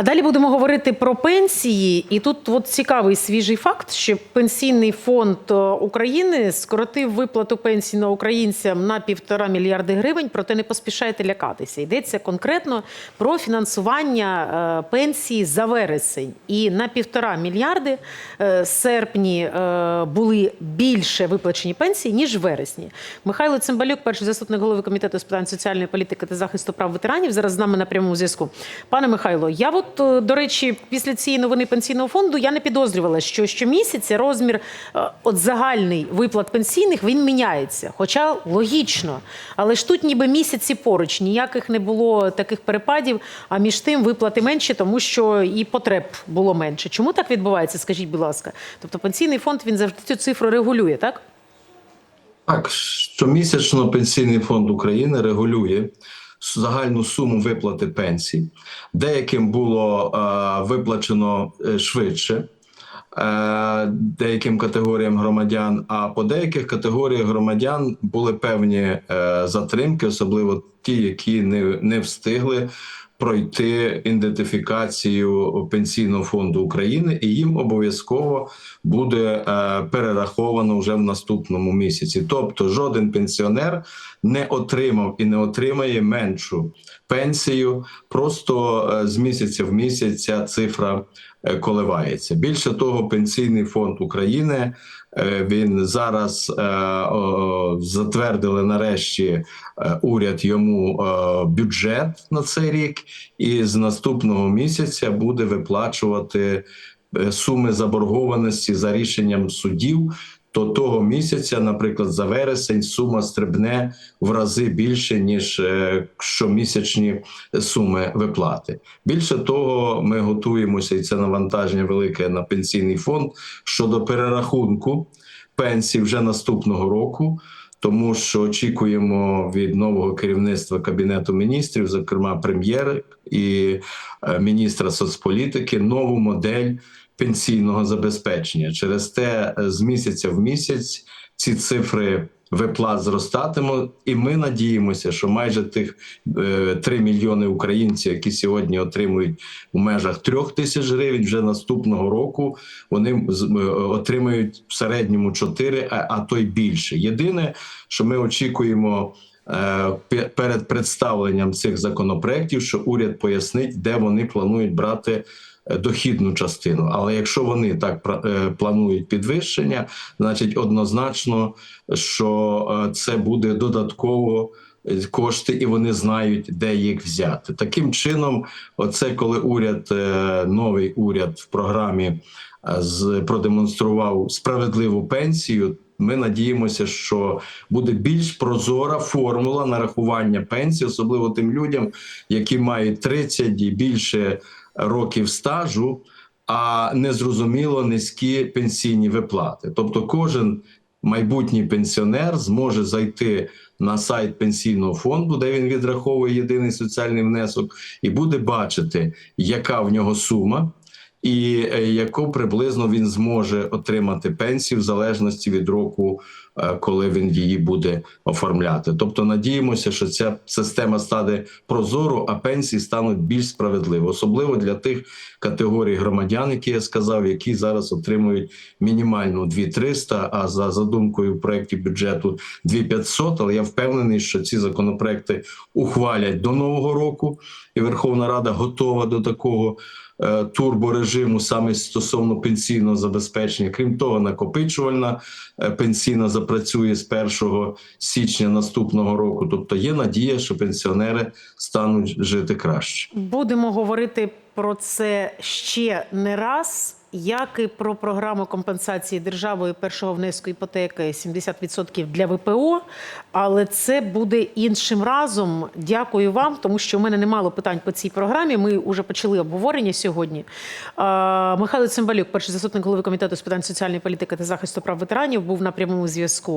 А далі будемо говорити про пенсії. І тут от цікавий свіжий факт, що пенсійний фонд е, України скоротив виплату пенсій на українцям на півтора мільярди гривень, проте не поспішайте лякатися. Йдеться конкретно про фінансування е, пенсії за вересень. І на півтора мільярди е, серпні були більше виплачені пенсії, ніж вересні. Михайло Цимбалюк, перший заступник голови комітету з питань соціальної політики та захисту прав ветеранів, зараз з нами на прямому зв'язку. Пане Михайло, я от, е, до речі, після цієї новини пенсійного фонду я не підозрювала, що щомісяця розмір е, от загальний виплат пенсійних він міняється. Хоча логічно. Але ж тут ніби місяці поруч, ніяких не було таких перепадів, а між тим виплати менші, тому що і потреб було менше. Чому так відбувається? Скажіть, будь ласка. Тобто пенсійний фонд він завжди цю цифру регулює, так? Так, щомісячно Пенсійний фонд України регулює загальну суму виплати пенсій. Деяким було е, виплачено е, швидше, е, деяким категоріям громадян, а по деяких категоріях громадян були певні е, затримки, особливо ті, які не, не встигли. Пройти ідентифікацію пенсійного фонду України, і їм обов'язково буде е, перераховано вже в наступному місяці. Тобто, жоден пенсіонер не отримав і не отримає меншу пенсію. Просто е, з місяця в місяць ця цифра е, коливається. Більше того, пенсійний фонд України він зараз е, затвердили нарешті е, уряд йому е, бюджет на цей рік, і з наступного місяця буде виплачувати е, суми заборгованості за рішенням судів. То того місяця, наприклад, за вересень сума стрибне в рази більше ніж е, щомісячні суми виплати. Більше того, ми готуємося, і це навантаження велике на пенсійний фонд щодо перерахунку пенсій вже наступного року. Тому що очікуємо від нового керівництва кабінету міністрів, зокрема прем'єр і е, міністра соцполітики, нову модель пенсійного забезпечення. Через те е, з місяця в місяць ці цифри виплат зростатимуть, і ми надіємося, що майже тих е, 3 мільйони українців, які сьогодні отримують у межах трьох тисяч гривень, вже наступного року вони е, отримають в середньому 4, а, то й більше. Єдине, що ми очікуємо. е, Перед представленням цих законопроєктів, що уряд пояснить, де вони планують брати е, дохідну частину. Але якщо вони так е, планують підвищення, значить однозначно, що е, це буде додатково е, кошти, і вони знають, де їх взяти. Таким чином, оце коли уряд, новий уряд в програмі з продемонстрував справедливу пенсію. Ми надіємося, що буде більш прозора формула нарахування пенсії, особливо тим людям, які мають 30 і більше років стажу, а незрозуміло низькі пенсійні виплати. Тобто, кожен майбутній пенсіонер зможе зайти на сайт пенсійного фонду, де він відраховує єдиний соціальний внесок, і буде бачити, яка в нього сума. І е, яку приблизно він зможе отримати пенсію в залежності від року, е, коли він її буде оформляти. Тобто надіємося, що ця система стане прозоро, а пенсії стануть більш справедливо, особливо для тих категорій громадян, які я сказав, які зараз отримують мінімальну 2300, а за задумкою в проєкті бюджету 2500. Але я впевнений, що ці законопроекти ухвалять до нового року, і Верховна Рада готова до такого турборежиму саме стосовно пенсійного забезпечення. Крім того, накопичувальна е, пенсійна запрацює з 1 січня наступного року. Тобто є надія, що пенсіонери стануть жити краще. Будемо говорити про це ще не раз. Як і про програму компенсації державою першого внеску іпотеки 70% для ВПО, але це буде іншим разом. Дякую вам, тому що у мене немало питань по цій програмі. Ми вже почали обговорення сьогодні. Михайло Цимбалюк, перший заступник голови комітету з питань соціальної політики та захисту прав ветеранів, був на прямому зв'язку.